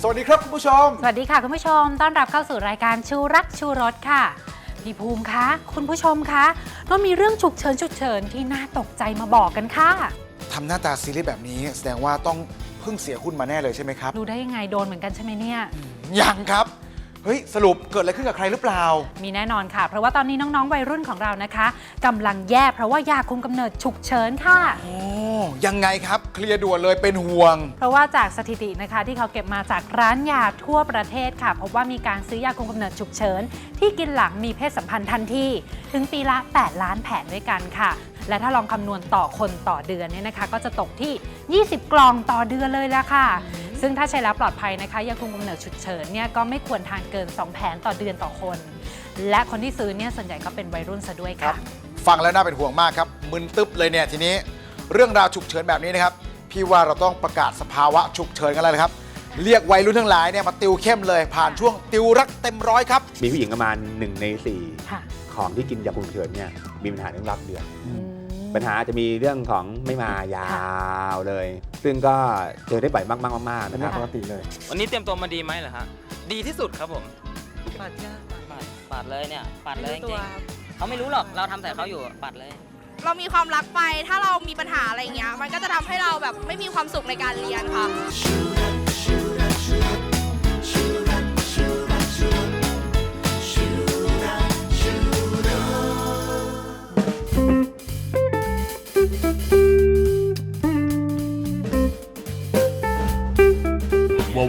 สวัสดีครับคุณผู้ชม สวัสดีค่ะคุณผู้ชม ต้อนรับเข้าสู่รายการชูรักชูรสค่ะพี่ภูมิคะคุณผู้ชมคะเรามีเรื่องฉุกเฉินฉุกเฉินที่น่าตกใจมาบอกกันค่ะ ทำหน้าตาซีรีส์แบบนี้แสดงว่าต้องเพิ่งเสียหุ้นมาแน่เลยใช่ไหมครับ รู้ได้ยังไงโดนเหมือนกันใช่ไหมเนี่ย ยังครับ เฮ้ย สรุปเกิดอะไรขึ้นกับใครหรือเปล่า มีแน่นอนค่ะ เพราะว่าตอนนี้น้อง ๆ วัยรุ่นของเรานะคะกำลังแย่เพราะว่ายาคุมกำเนิดฉุกเฉินค่ะ โอ้ยังไงครับ เคลียร์ด่วนเลยเป็นห่วง เพราะว่าจากสถิตินะคะที่เขาเก็บมาจากร้านยาทั่วประเทศค่ะพบว่ามีการซื้อยาคุมกำเนิดฉุกเฉิน ที่กินหลังมีเพศสัมพันธ์ทันทีถึงปีละ 8 ล้านแผงด้วยกันค่ะ และถ้าลองคำนวณต่อคนต่อเดือนเนี่ยนะคะ ก็จะตกที่ 20 กล่องต่อเดือนเลยละค่ะ ซึ่งถ้าใช้แล้วปลอดภัยนะคะยาคุมกำเนิดฉุกเฉินเนี่ยก็ไม่ควรทานเกิน 2 แผงต่อเดือนต่อคน และคนที่ซื้อเนี่ยส่วนใหญ่ก็เป็นวัยรุ่นซะด้วยครัค่ะบฟังแล้วน่าเป็นห่วงมากครับ มึนตึ๊บเลยเนี่ยทีนี้เรื่องราวฉุกเฉินแบบนี้นะครับ พี่ว่าเราต้องประกาศสภาวะฉุกเฉินกันแล้วนะครับ เรียกวัยรุ่นทั้งหลายเนี่ยมาติวเข้มเลยผ่านช่วงติวรักเต็มร้อยครับ มีผู้หญิงประมาณหนึ่งในสี่ค่ะของที่กินยาคุมฉุกเฉินเนี่ยมีปัญหาเรื่องรับเดือน อืม ปัญหาจะมีเรื่องของไม่มายา วเลย ซึ่งก็เจอได้บ่อยมากๆมากๆนะครับค่ะวันนี้เตรียมตัวมาดีไหมเหรอฮะดีที่สุดครับผมปาดยากปาดปาดเลยเนี่ยปาดเลยจตัริวงๆเขาไม่รู้หรอก เราทำใส่เขาอยู่ปาดเลย เรามีความรักไปถ้าเรามีปัญหาอะไรเงี้ย มันก็จะทำให้เราแบบไม่มีความสุขในการเรียนค่ะว้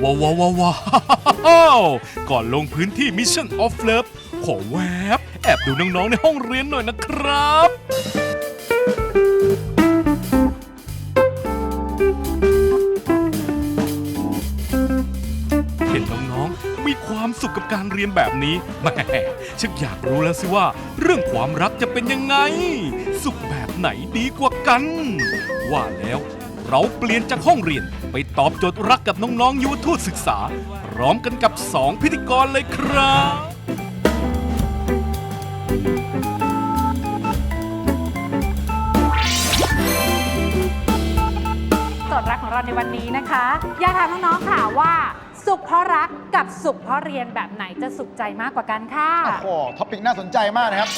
าวว้าวว้าวว้าวก่อนลงพื้นที่ Mission of Love ขอแวบแอบดูน้องๆในห้องเรียนหน่อยนะครับเห็นน้องๆมีความสุขกับการเรียนแบบนี้แหมชักอยากรู้แล้วสิว่า เรื่องความรักจะเป็นยังไง สุขแบบไหนดีกว่ากัน ว่าแล้ว เราเปลี่ยนจากห้องเรียนไปตอบโจทย์รักกับน้องๆยุวทูตศึกษา พร้อมกันกับ 2 พิธีกรเลยครับ โจทย์รักของเราในวันนี้นะคะ อยากถามน้องๆค่ะว่า สุขเพราะรักกับสุขเพราะเรียนแบบไหนจะสุขใจมากกว่ากันค่ะ โอ้โหท็อปิกน่าสนใจมากนะครับ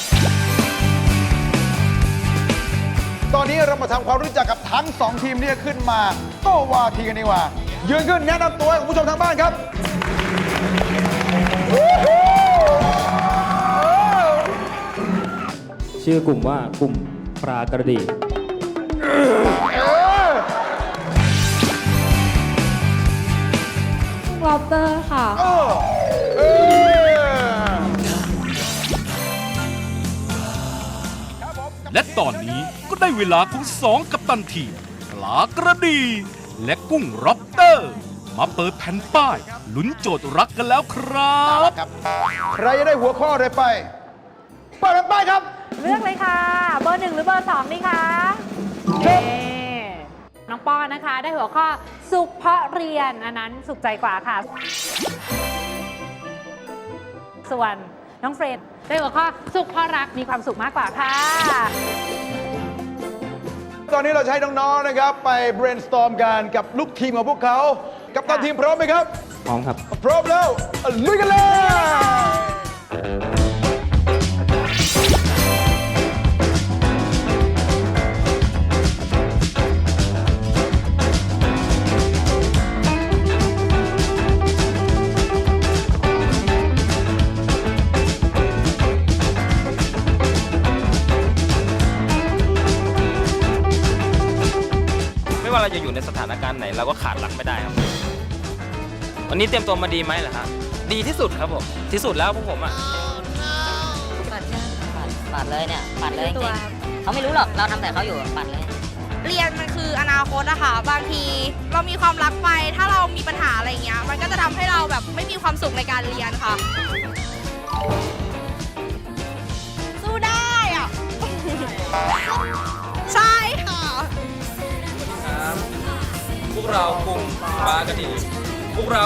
ตอนนี้เรามาทำความรู้จักกับทั้ง2ทีมที่จะขึ้นมาโต้วาทีกันดีกว่า ยืนขึ้นแนะนำตัวให้คุณผู้ชมทางบ้านครับชื่อกลุ่มว่ากลุ่มปลากระดีลอบเตอร์ค่ะ เออเออ และตอนนี้ก็ ได้เวลาของสองกัปตันทีมปลากระดี และกุ้งร็อบเตอร์ มาเปิดแผ่นป้ายลุ้นโจทย์รักกันแล้วครับครับใครจะได้หัวข้ออะไรไปเปิดแผ่นป้ายครับ เลือกเลยค่ะ เบอร์หนึ่งหรือเบอร์สองดีคะครับนี่น้องป้อนนะคะ ได้หัวข้อสุขเพราะเรียนอันนั้นสุขใจกว่าค่ะ ส่วนน้องเฟรนได้หัวข้อสุขเพราะรักมีความสุขมากกว่าค่ะ ตอนนี้เราจะให้น้องๆนะครับไป brainstorm กันกับลูกทีมของพวกเขา กับตันทีมพร้อมไหมครับ พร้อมครับ พร้อมแล้วลุยกันเลย ไม่ว่าเราจะอยู่ในสถานการณ์ไหนเราก็ขาดรักไม่ได้ครับ วันนี้เตรียมตัวมาดีไหมเหรอฮะดีที่สุดครับผมที่สุดแล้วพวกผมอะปาดยากปาดปาดเลยเนี่ยปาดเลยจตัริวงๆเขาไม่รู้หรอกเราทำใส่เขาอยู่ปาดเลย เรียนมันคืออนาคตอะค่ะบางทีเรามีความรักไปถ้าเรามีปัญหาอะไรเงี้ย มันก็จะทำให้เราแบบไม่มีความสุขในการเรียนค่ะ สู้ได้อะ วกเรากลุ่มปลากระดีพวกเรา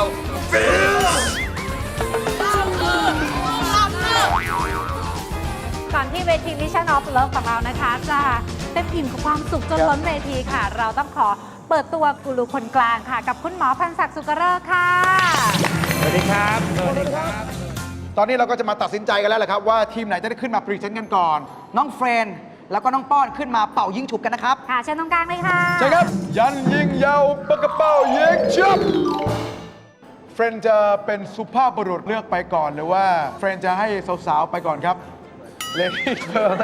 ก่อนที่เวที Mission of Love ของเรานะคะ จะเต็มอิ่มกับความสุขจนล้นเวทีค่ะ เราต้องขอเปิดตัวกูรูคนกลางค่ะ กับคุณหมอพันศักดิ์สุกเริกษ์ค่ะดีครับ สวัสดีครับ ตอนนี้เราก็จะมาตัดสินใจกันแล้วแหละครับ ว่าทีมไหนจะได้ขึ้นมาพรีเซนต์กันก่อน น้องเฟรน แล้วก็น้องป้อนขึ้นมาเป่ายิงฉุบกันนะครับ ค่ะเชิญตรงกลางเลยค่ะใช่ครับ ยันยิงยาวปากกระเป๋ายิงชุบเฟรนจะเป็นสุภาพบุรุษเลือกไปก่อนหรือว่าเฟรนจะให้สาวๆไปก่อนครับเลดี้เฟิร์ส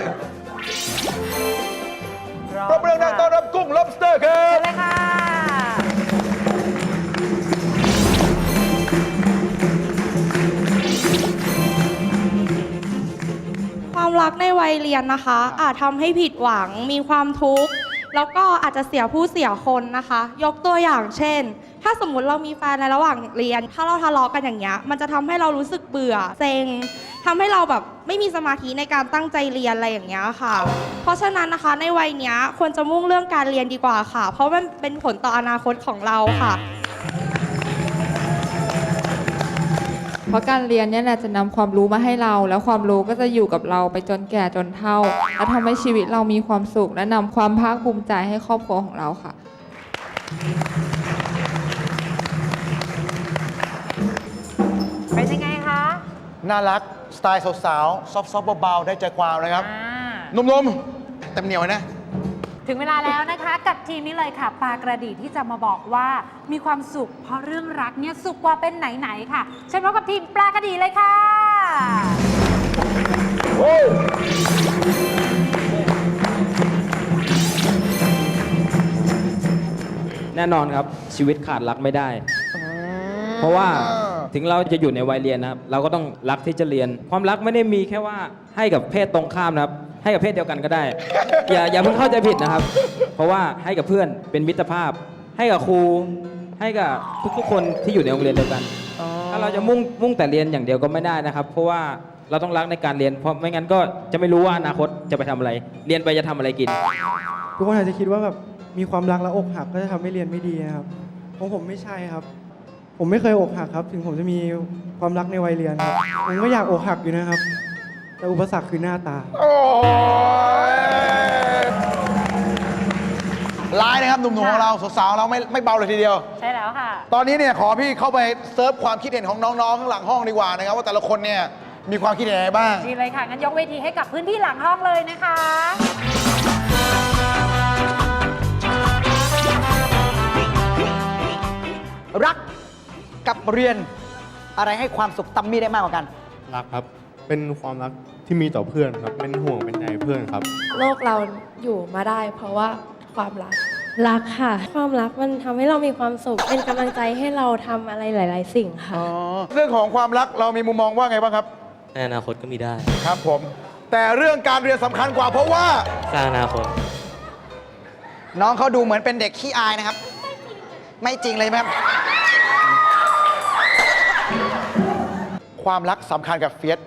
ปรบมือดังๆต้อนรับกุ้ง lobster ครัเชิบ ญเลยค่ะ ความรักในวัยเรียนนะคะ อาจทำให้ผิดหวังมีความทุกข์แล้วก็อาจจะเสียผู้เสียคนนะคะ ยกตัวอย่างเช่น ถ้าสมมุติเรามีแฟนในระหว่างเรียน ถ้าเราทะเลาะกันอย่างเงี้ยมันจะทำให้เรารู้สึกเบื่อเซ็งทำให้เราแบบไม่มีสมาธิในการตั้งใจเรียนอะไรอย่างเงี้ยค่ะ เพราะฉะนั้นนะคะในวัยเนี้ยควรจะมุ่งเรื่องการเรียนดีกว่าค่ะ เพราะมันเป็นผลต่ออนาคตของเราค่ะ เพราะการเรียนเนี่ยแหละจะนำความรู้มาให้เรา แล้วความรู้ก็จะอยู่กับเราไปจนแก่จนเฒ่า และทำให้ชีวิตเรามีความสุข และนำความภาคภูมิใจให้ครอบครัวของเราค่ะ เป็นยังไงคะน่ารัก สไตล์สาวๆ ซอฟต์ๆเบาๆ ได้ใจความนะครับอ่า หนุ่มๆเต็มเหนียวเลยนะ ถึงเวลาแล้วนะคะกับทีมนี้เลยค่ะปลากระดีที่จะมาบอกว่ามีความสุข เพราะเรื่องรักเนี่ยสุขกว่าเป็นไหนๆค่ะเชิญพบกับทีมปลากระดีเลยค่ะแน่นอนครับชีวิตขาดรักไม่ได้ เพราะว่าถึงเราจะอยู่ในวัยเรียนนะครับ เราก็ต้องรักที่จะเรียน ความรักไม่ได้มีแค่ว่าให้กับเพศตรงข้ามนะครับ ให้กับเพศเดียวกันก็ได้ อย่าอย่าเพิ่งเข้าใจผิดนะครับ เพราะว่าให้กับเพื่อนเป็นมิตรภาพ ให้กับครู ให้กับทุกๆคนที่อยู่ในโรงเรียนเดียวกัน ถ้าเราจะมุ่งมุ่งแต่เรียนอย่างเดียวก็ไม่ได้นะครับ เพราะว่าเราต้องรักในการเรียน เพราะไม่งั้นก็จะไม่รู้ว่าอนาคตจะไปทำอะไร เรียนไปจะทำอะไรกิน ทุกคนอาจจะคิดว่าแบบมีความรักแล้วอกหักก็จะทำให้เรียนไม่ดีนะครับของผมไม่ใช่ครับ ผมไม่เคยอกหักครับ ถึงผมจะมีความรักในวัยเรียนครับผมก็อยากอกหักอยู่นะครับ แต่อุปสรรคคือหน้าตา โอ้ยร้ายนะครับหนุ่มๆของเราสาวๆเราไม่ไม่เบาเลยทีเดียว ใช่แล้วค่ะ ตอนนี้เนี่ยขอพี่เข้าไปเซิร์ฟความคิดเห็นของน้องๆข้างหลังห้องดีกว่านะครับ ว่าแต่ละคนเนี่ยมีความคิดเห็นยังไงบ้าง ดีเลยค่ะ งั้นยกเวทีให้กับพื้นที่หลังห้องเลยนะคะ รักกับเรียนอะไรให้ความสุขตัมมี่ได้มากกว่ากัน รักครับ เป็นความรักที่มีต่อเพื่อนครับ เป็นห่วงเป็นใยเพื่อนครับ โลกเราอยู่มาได้ เพราะว่าความรัก รักค่ะ ความรักมันทำให้เรามีความสุข เป็นกำลังใจให้เราทำอะไรหลาย ๆ สิ่งค่ะ อ๋อเรื่องของความรักเรามีมุมมองว่าไงบ้างครับ ในอนาคตก็มีได้ ครับผม แต่เรื่องการเรียนสำคัญกว่าเพราะว่า สร้างอนาคต น้องเขาดูเหมือนเป็นเด็กขี้อายนะครับ ไม่จริงเลยไหมครับ ความรักสำคัญกับเฟียส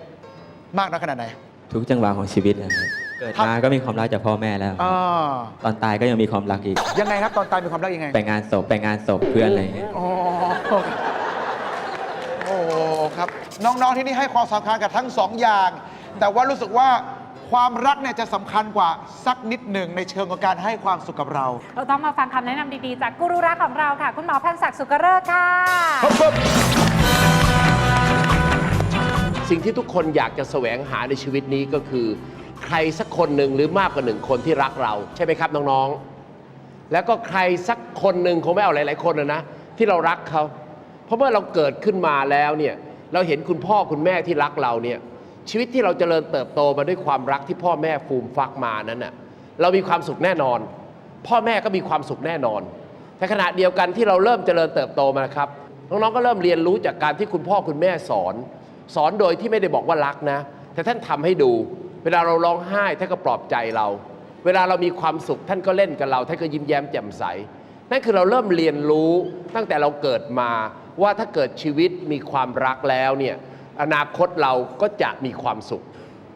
มากน้อยขนาดไหน ทุกจังหวะของชีวิตนะครับเกิดมาก็มีความรักจากพ่อแม่แล้ว อ่า ตอนตายก็ยังมีความรักอีก ยังไงครับตอนตายมีความรักยังไง ไปงานศพไปงานศพเพื่อนอะไรอย่างเงี้ยอ๋อโอ้ครับ น้องๆที่นี่ให้ความสำคัญกับทั้งสองอย่าง แต่ว่ารู้สึกว่าความรักเนี่ยจะสำคัญกว่าสักนิดหนึ่งในเชิงของการให้ความสุขกับเรา เราต้องมาฟังคำแนะนำดีๆ จากกูรูรักของเราค่ะ คุณหมอพันศักดิ์สุกเริกษ์ค่ะ สิ่งที่ทุกคนอยากจะแสวงหาในชีวิตนี้ก็คือ ใครสักคนหนึ่งหรือมากกว่าหนึ่งคนที่รักเรา ใช่ไหมครับน้องๆ แล้วก็ใครสักคนหนึ่งคงไม่เอาหลาย ๆ คนนะนะที่เรารักเขา เพราะเมื่อเราเกิดขึ้นมาแล้วเนี่ยเราเห็นคุณพ่อคุณแม่ที่รักเราเนี่ยชีวิตที่เราเจริญเติบโตมาด้วยความรักที่พ่อแม่ฟูมฟักมานั้นน่ะเรามีความสุขแน่นอน พ่อแม่ก็มีความสุขแน่นอนแต่ขณะเดียวกันที่เราเริ่มเจริญเติบโตมาครับน้องๆก็เริ่มเรียนรู้จากการที่คุณพ่อคุณแม่สอน สอนโดยที่ไม่ได้บอกว่ารักนะ แต่ท่านทำให้ดู เวลาเราร้องไห้ท่านก็ปลอบใจเรา เวลาเรามีความสุขท่านก็เล่นกับเรา ท่านก็ยิ้มแย้มแจ่มใส นั่นคือเราเริ่มเรียนรู้ตั้งแต่เราเกิดมาว่าถ้าเกิดชีวิตมีความรักแล้วเนี่ยอนาคตเราก็จะมีความสุข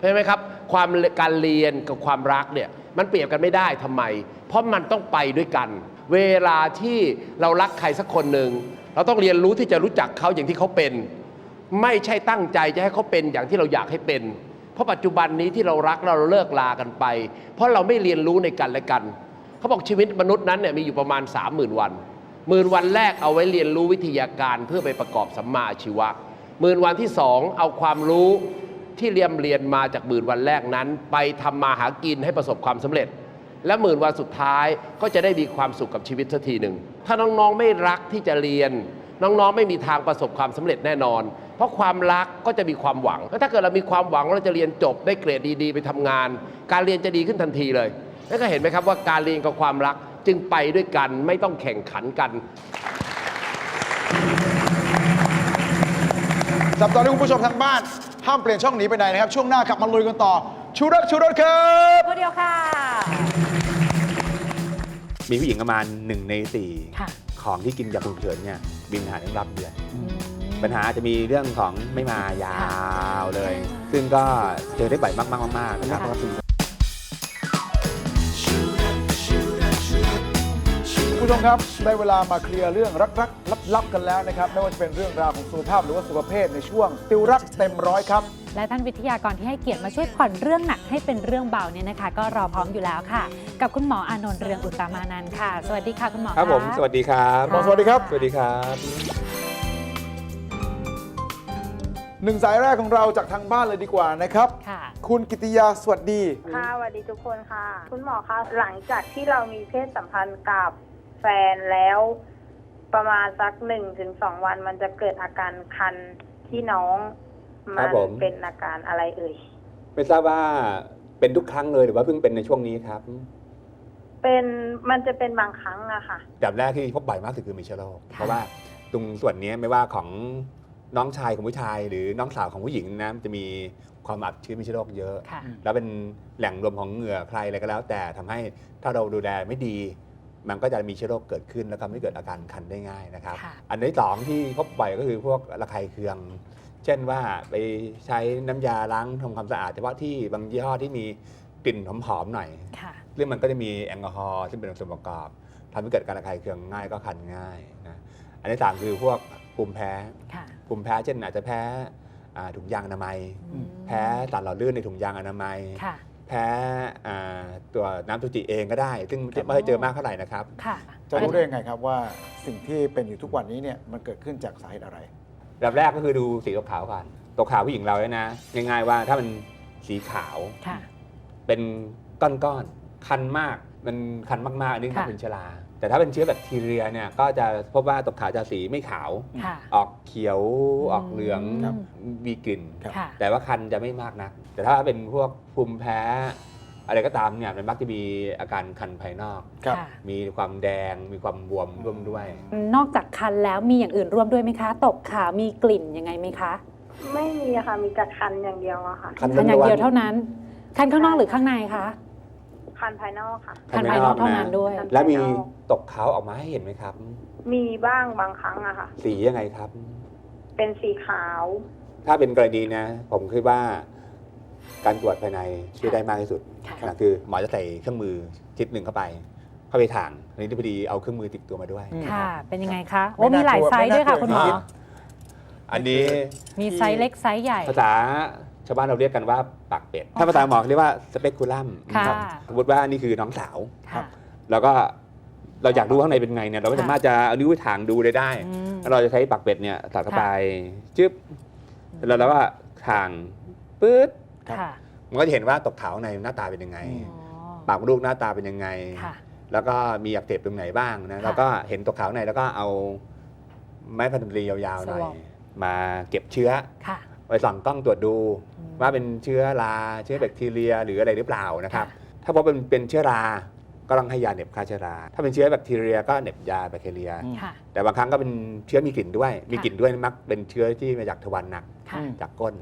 ใช่ไหมครับความการเรียนกับความรักเนี่ยมันเปรียบกันไม่ได้ทำไม เพราะมันต้องไปด้วยกัน เวลาที่เรารักใครสักคนหนึ่งเราต้องเรียนรู้ที่จะรู้จักเขาอย่างที่เขาเป็น ไม่ใช่ตั้งใจจะให้เขาเป็นอย่างที่เราอยากให้เป็น เพราะปัจจุบันนี้ที่เรารักเราเลิกลากันไป เพราะเราไม่เรียนรู้ในกันและกัน เขาบอกชีวิตมนุษย์นั้นเนี่ยมีอยู่ประมาณ 30,000 วันหมื่นวันแรกเอาไว้เรียนรู้วิทยาการเพื่อไปประกอบสัมมาชีวะหมื่นวันที่สองเอาความรู้ที่เรียมเรียนมาจากหมื่นวันแรกนั้น ไปทำมาหากินให้ประสบความสำเร็จ และหมื่นวันสุดท้ายก็จะได้มีความสุขกับชีวิตสักทีหนึ่งถ้าน้องๆไม่รักที่จะเรียน น้องๆไม่มีทางประสบความสำเร็จแน่นอน เพราะความรักก็จะมีความหวังแล้วถ้าเกิดเรามีความหวังว่าเราจะเรียนจบได้เกรดดีๆ ไปทำงาน การเรียนจะดีขึ้นทันทีเลยนั่นก็เห็นไหมครับว่าการเรียนกับความรักจึงไปด้วยกันไม่ต้องแข่งขันกันสัปดาห์นี้คุณผู้ชมทางบ้าน ห้ามเปลี่ยนช่องหนีไปไหนนะครับ ช่วงหน้ากลับมาลุยกันต่อ ชูรักชูรสครับตัวเดียวค่ะ มีผู้หญิงประมาณหนึ่งในสี่ค่ะ ของที่กินยาคุมฉุกเฉินเนี่ยมีปัญหาเรื่องรับเดือน ปัญหาจะมีเรื่องของไม่มายาวเลย ซึ่งก็เจอได้บ่อยมากๆๆๆนะครับ คุณผู้ชมครับได้เวลามาเคลียร์เรื่องรักๆลับๆกันแล้วนะครับไม่ว่าจะเป็นเรื่องราวของสุขภาพหรือว่าสุขภาพในช่วง ติวรักเต็มร้อยครับ และท่านวิทยากรที่ให้เกียรติมาช่วยผ่อนเรื่องหนักให้เป็นเรื่องเบาเนี่ยนะคะ ก็รอพร้อมอยู่แล้วค่ะ กับคุณหมออานนท์เรืองอุตตามานันท์ค่ะ สวัสดีค่ะคุณหมอครับผมะ สวัสดีครับ หมอสวัสดีครับ สวัสดีครับ หนึ่งสายแรกของเราจากทางบ้านเลยดีกว่านะครับ ค่ะ คุณกิติยาสวัสดี ค่ะสวัสดีทุกคนค่ะ คุณหมอคะหลังจากที่เรามีเพศสัมพันธ์กับแฟนแล้ว ประมาณสักหนึ่งถึงสองวันมันจะเกิดอาการคันที่น้องครัมับผม เป็นอาการอะไรเอ่ยไม่ทราบว่าเป็นทุกครั้งเลยหรือว่าเพิ่งเป็นในช่วงนี้ครับเป็นมันจะเป็นบางครั้งอะค่ะ แบบแรกที่พบบ่อยมากสุดคือมีเชื้อโรคเพราะว่าตรงส่วนนี้ไม่ว่าของ น้องชายของผู้ชาย หรือน้องสาวของผู้หญิงนะจะมีความอับชื้นมีเชื้อโรคเยอะ ค่ะ แล้วเป็นแหล่งรวมของเหงื่อใครอะไรก็แล้ว แต่ทำให้ถ้าเราดูแลไม่ดี มันก็จะมีเชื้อโรคเกิดขึ้น แล้วทำให้เกิดอาการคันได้ง่ายนะครับ ค่ะ อันที่สองที่พบบ่อยก็คือพวกระคายเคือง เช่นว่าไปใช้น้ำยาล้างทำความสะอาดเฉพาะที่บางยี่ห้อที่มีกลิ่นหอมๆหน่อย ค่ะ ซึ่งมันก็จะมีแอลกอฮอล์ซึ่งเป็นส่วนประกอบทำให้เกิดการระคายเคืองง่ายก็คันง่ายนะอันที่สามคือพวก ภูมิแพ้ค่ะภูมิแพ้เช่นอาจจะแพ้อ่าถุงยางอนามัยแพ้สารหล่อลื่นในถุงยางอนามัย ค่ะ แพ้อ่าตัวน้ำสุจิเองก็ได้ ซึ่งไม่เคยเจอมากเท่าไหร่นะครับ ค่ะจะรู้ได้ยังไงครับว่าสิ่งที่เป็นอยู่ทุกวันนี้เนี่ยมันเกิดขึ้นจากสาเหตุอะไรแบบแรกก็คือดูสีตัวขาวก่อนตัวขาวผู้หญิงเราเนี่ยนะง่ายๆว่าถ้ามันสีขาวค่ะ เป็นก้อนๆคันมาก มันคันมากๆอันนี้ค่ะเป็นเชื้อรา แต่ถ้าเป็นเชื้อแบคทีเรียเนี่ยก็จะพบว่าตกขาวจะสีไม่ขาว ค่ะ ออกเขียวออกเหลืองครับ มีกลิ่นค่ะ แต่ว่าคันจะไม่มากนัก แต่ถ้าเป็นพวกภูมิแพ้ อะไรก็ตามเนี่ยมันมักจะมีอาการคันภายนอก ครับ ค่ะ มีความแดงมีความบวมร่วมด้วย นอกจากคันแล้วมีอย่างอื่นร่วมด้วยไหมคะ ตกขาวมีกลิ่นยังไงไหมคะไม่มีอะค่ะ มีแต่คันอย่างเดียวอะค่ะ คันคันอย่างล้วนๆเดียวเท่านั้น คันข้างนอกหรือข้างในคะ คันภายนอกค่ะ คันภายนอกเท่านั้นด้วย แล้วมีตกขาวออกมาให้เห็นไหมครับ มีบ้างบางครั้งอะค่ะ สียังไงครับ เป็นสีขาว ถ้าเป็นกรณีนะ ผมคิดว่า การตรวจภายในช่วยได้มากที่สุดค่ะนะคือหมอจะใส่เครื่องมือชิ้นหนึ่งเข้าไป เข้าไปถ่างอันนี้พอดีเอาเครื่องมือติดตัวมาด้วยค่ะ เป็นยังไงคะไม่โอ้มีหลายน่ากลัวไซส์ด้วยค่ะไม่คุณน่าหมกลัอวอันนี้มีไซส์เล็กไซส์ใหญ่ภาษา ชาวบ้านเราเรียกกันว่าปากเป็ด ถ้าภาษาหมอเขาเรียกว่าสเปกคูลัมค่ะครับสมมติว่านี่คือน้องสาว ค่ะ แล้วก็เราอยากรู้ข้างในเป็นไงเนี่ยเราก็ค่ะสามารถจะเอานิ้วไปถ่างดูเลยได้ อืมแล้วเราจะใช้ปากเป็ดเนี่ยสอดเข้าไปจึ๊บแล้วเราก็ถ่างปื๊ดค่ะมันก็จะเห็นว่าตกขาวในหน้าตาเป็นยังไงอ๋อปากมดลูกหน้าตาเป็นยังไง ค่ะ แล้วก็มีอักเสบตรงไหนบ้างนะค่ะแล้วก็เห็นตกขาวในแล้วก็เอาไม้พันธุรียาวๆหน่อย สวอป มาเก็บเชื้อค่ะ ไปส่องกล้องตรวจดูอืม ว่าเป็นเชื้อราเชื้อแบคทีเรีย หรืออะไรหรือเปล่านะครับค่ะถ้าพบเป็นเป็นเชื้อราก็ต้องให้ยาเหน็บฆ่าเชื้อรา ถ้าเป็นเชื้อแบคทีเรียก็เหน็บยาแบคทีเรีย ค่ะ แต่บางครั้งก็เป็นเชื้อมีกลิ่นด้วย มีค่ะกลิ่นด้วยมักเป็นเชื้อที่มาจากทวารหนักค่ะ จากก้น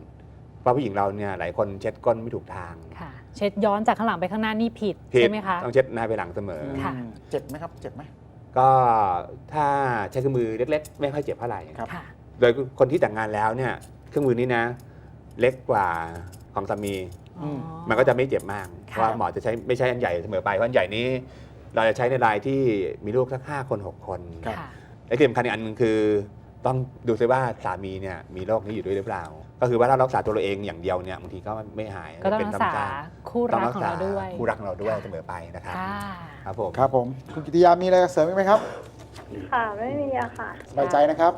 เพราะผู้หญิงเราเนี่ยหลายคนเช็ดก้นไม่ถูกทางค่ะ เช็ดย้อนจากข้างหลังไปข้างหน้านี่ผิดผิดใช่ไหมคะ ต้องเช็ดหน้าไปหลังเสมอ ค่ะ เจ็บไหมครับ เจ็บไหม ก็ถ้าใช้เครื่องมือเล็ก ๆ ไม่ค่อยเจ็บเท่าไหร่ ครับ ค่ะ โดยคนที่แต่งงานแล้วเนี่ยเครื่องมือนี้นะ เล็กกว่าของสามี อ๋อ มันก็จะไม่เจ็บมากเพค่ะ ราะว่าหมอจะใช้ไม่ใช่อันใหญ่เสมอไปเพราะอันใหญ่นี้ เราจะใช้ในรายที่มีลูกสักห้าคนหกคนครับ ค่ะ และที่สำคัญอีกอันหนึงคือต้องดูซิว่าสามีเนี่ยมีโรคนี้อยู่ด้วยหรือเปล่า ก็คือว่าถ้าเรารักษาตัวเราเองอย่างเดียวเนี่ยบางทีก็ไม่หายก็ต้องเป็นรักธรรมษาชาติคู่ต้รัองกรัของษาเราด้วยคู่รักของเราด้วยเสมอไปนะครับค่ะ ครับผม ครับผม คุณกิติยามีอะไรจะเสริมอีกไหมครับค่ะ ไม่มีอะค่ะ สบายใจนะครับ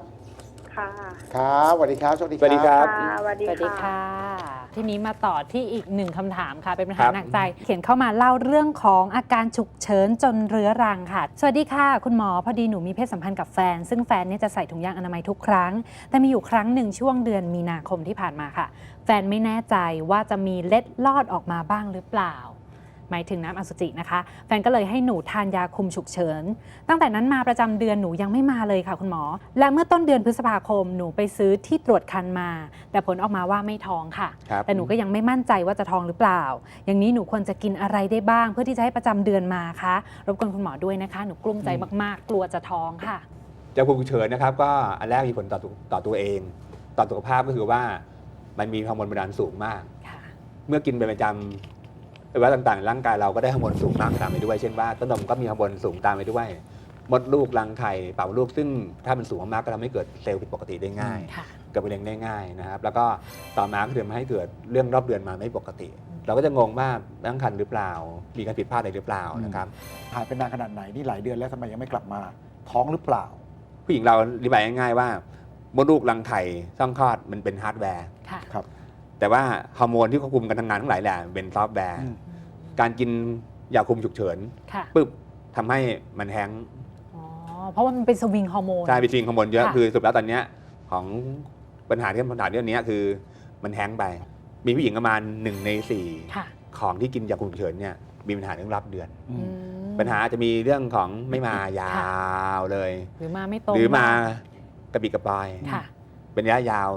ค่ะ ครับสวัสดีครับโชคดีสวัสดีครับ ค่ะสวัสดีสวัสดีค่ะ ค่ะ ทีนี้มาต่อที่อีกหนึ่งคำถามค่ะ เป็นปัญหาครับ หนักใจ เขียนเข้ามาเล่าเรื่องของอาการฉุกเฉินจนเรื้อรังค่ะ สวัสดีค่ะ คุณหมอพอดีหนูมีเพศสัมพันธ์กับแฟน ซึ่งแฟนเนี่ยจะใส่ถุงยางอนามัยทุกครั้ง แต่มีอยู่ครั้งหนึ่งช่วงเดือนมีนาคมที่ผ่านมาค่ะ แฟนไม่แน่ใจว่าจะมีเล็ดลอดออกมาบ้างหรือเปล่า หมายถึงน้ำอสุจินะคะ แฟนก็เลยให้หนูทานยาคุมฉุกเฉิน ตั้งแต่นั้นมาประจำเดือนหนูยังไม่มาเลยค่ะคุณหมอ และเมื่อต้นเดือนพฤษภาคมหนูไปซื้อที่ตรวจคันมา แต่ผลออกมาว่าไม่ท้องค่ะครับแต่หนูก็ยังไม่มั่นใจว่าจะท้องหรือเปล่า อย่างนี้หนูควรจะกินอะไรได้บ้าง เพื่อที่จะให้ประจำเดือนมาคะรบกวนคุณหมอด้วยนะคะ หนูกลุ้มใจมากๆ กลัวจะท้องค่ะจะคุมฉุกเฉินนะครับก็อันแรกมีผลต่อตัวต่อตัวเอง ต่อสุขภาพก็คือว่ามันมีฮอร์โมนบันดาลสูงมากค่ะเมื่อกินเป็นประจำ อวัยวะต่างๆในร่างกายเราก็ได้ฮอร์โมนสูงมากตามไปด้วย เช่นว่าต้นนมก็มีฮอร์โมนสูงตามไปด้วย มดลูกรังไข่เป่าลูกซึ่งถ้ามันสูงมากๆก็ทำให้เกิดเซลล์ผิดปกติได้ง่าย ค่ะ เกิดมะเร็งได้ง่ายนะครับ แล้วก็ต่อมาก็ทำให้เกิดเรื่องรอบเดือนมาไม่ปกติ เราก็จะงงว่าตั้งครรภ์หรือเปล่า มีการผิดพลาดอะไรหรือเปล่านะครับ หายไปนานขนาดไหนนี่หลายเดือนแล้วทำไมยังไม่กลับมา ท้องหรือเปล่า ผู้หญิงเราอธิบายง่ายๆว่ามดลูกรังไข่ช่องคลอดมันเป็นฮาร์ดแวร์ ค่ะ ครับ แต่ว่าฮอร์โมนที่ควบคุมการทำงานทั้งหลายแหละเป็นซอฟต์แวร์อืมการกินยาคุมฉุกเฉินค่ะปุ๊บทำให้มันแท้งอ๋อเพราะว่ามันเป็นสวิงฮอร์โมน ใช่ไปชิงฮอร์โมนเยอะค่ะ คือสรุดแล้วตอนเนี้ยของปัญหาที่ปัญหาเรื่องเนี้ยคือมันแท้งไป มีผู้หญิงประมาณหนึ่งในสี่ค่ะของที่กินยาคุมฉุกเฉินเนี่ยมีปัญหาเรื่องรับเดือน อืมอืมปัญหาจะมีเรื่องของไม่มายาวเลย หรือมาไม่ตรงหรือมากระปิดกระปาย ค่ะ เป็นระยะยาว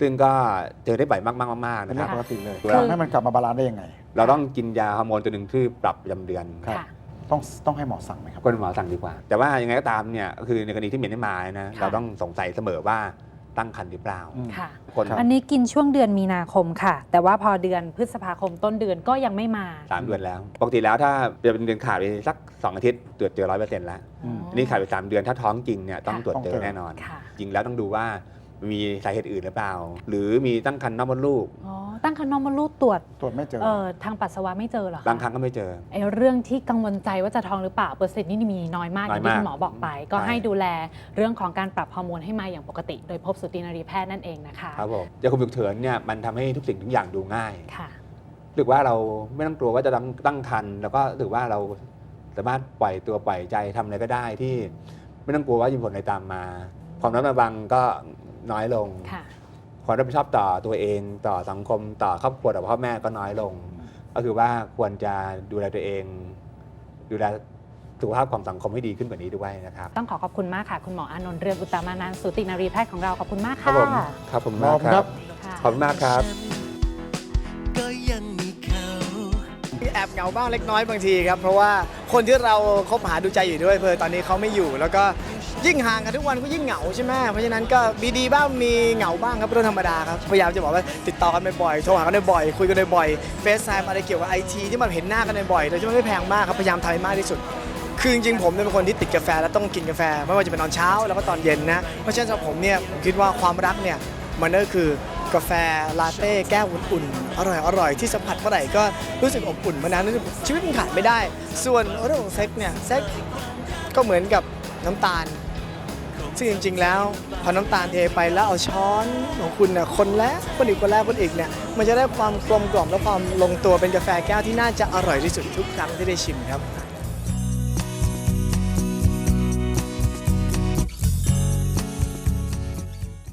ซึ่งก็เจอได้บ่อยมากๆมากๆเป็นนะคเรื่รัอบ งปกติเลยคือทำให้มันกลับมาบาลานซ์ได้ยังไง เราต้องกินยาฮอร์โมนตัวหนึ่งที่ปรับประจำเดือน ครับ ค่ะ ต้องต้องให้หมอสั่งไหมครับ คนหมอสั่งดีกว่า แต่ว่ายังไงก็ตามเนี่ยก็คือในกรณีที่เมียไม่มานะค่ะ เราต้องสงสัยเสมอว่าตั้งครรภ์หรือเปล่า อืม ค่ะ คนอันนี้กินช่วงเดือนมีนาคมค่ะ แต่ว่าพอเดือนพฤษภาคมต้นเดือนก็ยังไม่มา สามเดือนแล้ว ปกติแล้วถ้าจะเป็นเดือนขาดไปสักสองอาทิตย์ตรวจเจอร้อยเปอร์เซ็นต์แล้วอืม อันนี้ขาดไปสามเดือนถ้าท้องจริงเนี่ยต้องค่ะ ตรวจเจต้องอเจอแน่นอน ค่ะ จริงแล้วต้องดูว่า มีสาเหตุอื่นหรือเปล่า หรือมีตั้งครรภ์นอกมดลูก อ๋อ ตั้งครรภ์นอกมดลูกตรวจตรวจไม่เจอ เอ่อทางปัสสาวะไม่เจอเหรอคะ บางครั้งก็ไม่เจอ ไอ้เรื่องที่กังวลใจว่าจะท้องหรือเปล่าเปอร์เซ็นต์นี่มีน้อยมากอน้อยย่างที่มากคุณหมอบอกไปก็ใช่ ให้ดูแลเรื่องของการปรับฮอร์โมนให้มาอย่างปกติ โดยพบสูตินรีแพทย์นั่นเองนะคะครับผมยาคุมฉุกเฉินเนี่ยมันทำให้ทุกสิ่งทุกอย่างดูง่ายค่ะ รู้สึกว่าเราไม่ต้องกลัวว่าจะตั้งตั้งครรภ์แล้วก็รู้สึกว่าเราสามารถปล่อยตัวปล่อยใจทำอะไรก็ได้ที่ ไม่ต้องกลัวว่าจะมีผลอะไรตามมา ความระมัดระวังก็ น้อยลง ค่ะ ความรับผิดชอบต่อตัวเองต่อสังคมต่อครอบครัวต่อพ่อแม่ก็น้อยลง ก็คือว่าควรจะดูแลตัวเอง ดูแลสุขภาพของสังคมให้ดีขึ้นกว่านี้ด้วยนะครับต้องขอขอบคุณมากค่ะ คุณหมออานนท์เรืองอุตตมานันท์สูตินรีแพทย์ของเราขอบคุณมากครับค่ะผมครับผมมากครับค่ะ ขอบคุณมากครับแอบเหงาบ้างเล็กน้อยบางทีครับ เพราะว่าคนที่เราคบหาดูใจอยู่ด้วยเพอตอนนี้เขาไม่อยู่ แล้วก็ ยิ่งห่างกันทุกวันก็ยิ่งเหงาใช่ไหมเพราะฉะนั้นก็มีดีบ้างมีเหงาบ้างครับเป็นเรื่องธรรมดาครับพยายามจะบอกว่าติดต่อกันบ่อยๆโทรหากันบ่อยๆคุยกันบ่อยๆเฟซไทม์อะไรเกี่ยวกับไอทีที่มันเห็นหน้ากันบ่อยๆโดยที่มันไม่แพงมากครับพยายามทำให้มากที่สุด คือจริงๆผมเนี่ยเป็นคนที่ติดกาแฟและต้องกินกาแฟ ไม่ว่าจะเป็นตอนเช้าแล้วก็ตอนเย็นนะเพราะฉะนั้นสำหรับผมเนี่ยผมคิดว่าความรักเนี่ยมันก็คือกาแฟลาเต้แก้วอุ่นๆอร่อยอร่อยที่สัมผัสเมื่อไหร่ก็รู้สึกอบอุ่นมานานรู้สึกชีวิตมันขาดไม่ได้ ส่วนเรื่องของเซ็กเนี่ยเซ็กก็เหมือนกับน้ำตาล ซึ่งจริง ๆ แล้วพอน้ำตาลเทไปแล้วเอาช้อนของคุณเนี่ยคนแล้วคนอีกคนแรกคนอีกเนี่ยมันจะได้ความกลมกล่อมและความลงตัวเป็นกาแฟแก้วที่น่าจะอร่อยที่สุดทุกครั้งที่ได้ชิมครับ